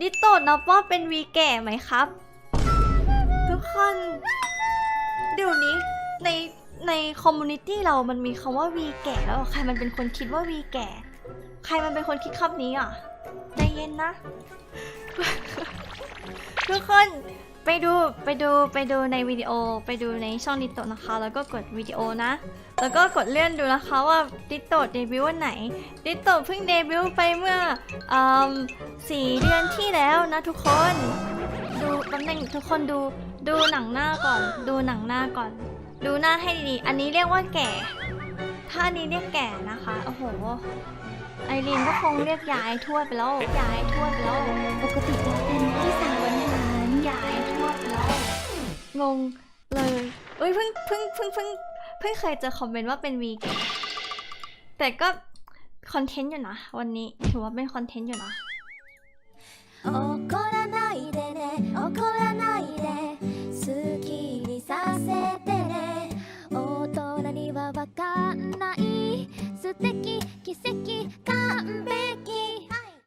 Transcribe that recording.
ดิโตนับว่าเป็นวีแก่ไหมครับ ทุกคนเดี๋ยวนี้ในในคอมมูนิตี้เรามันมีคำว่าวีแก่แล้วใครมันเป็นคนคิดว่าวีแก่ ใครมันเป็นคนคิดคำนี้อะใจเย็นนะ ทุกคน ไปดูไปดูไปดูในวิดีโอไปดูในช่องดิโตนะคะ แล้วก็กดวิดีโอนะ แล้วก็กดเลื่อนดูนะคะว่าดิโตเดบิวต์วันไหนดิโตเพิ่งเดบิวต์ไปเมื่ออืมสี่เดือนที่แล้วนะทุกคน ดูตำแหน่งทุกคนดูดูหนังหน้าก่อน ดูหนังหน้าก่อน ดูหน้าให้ดีอันนี้เรียกว่าแก่ ถ้าอันนี้เรียกแก่นะคะโอ้โหไอรีนก็คงเรียกยายทวดไปแล้วยายทวดไปแล้วปกติจะเป็น งงเลยเอ้ยเพิ่งเพิ่งเพิ่งเพิ่งเพิ่งเคยเจอคอมเมนต์ว่าเป็นวีแกนแต่ก็คอนเทนต์อยู่นะวันนี้ถือว่าเป็นคอนเทนต์อยู่นะわかんない素敵奇跡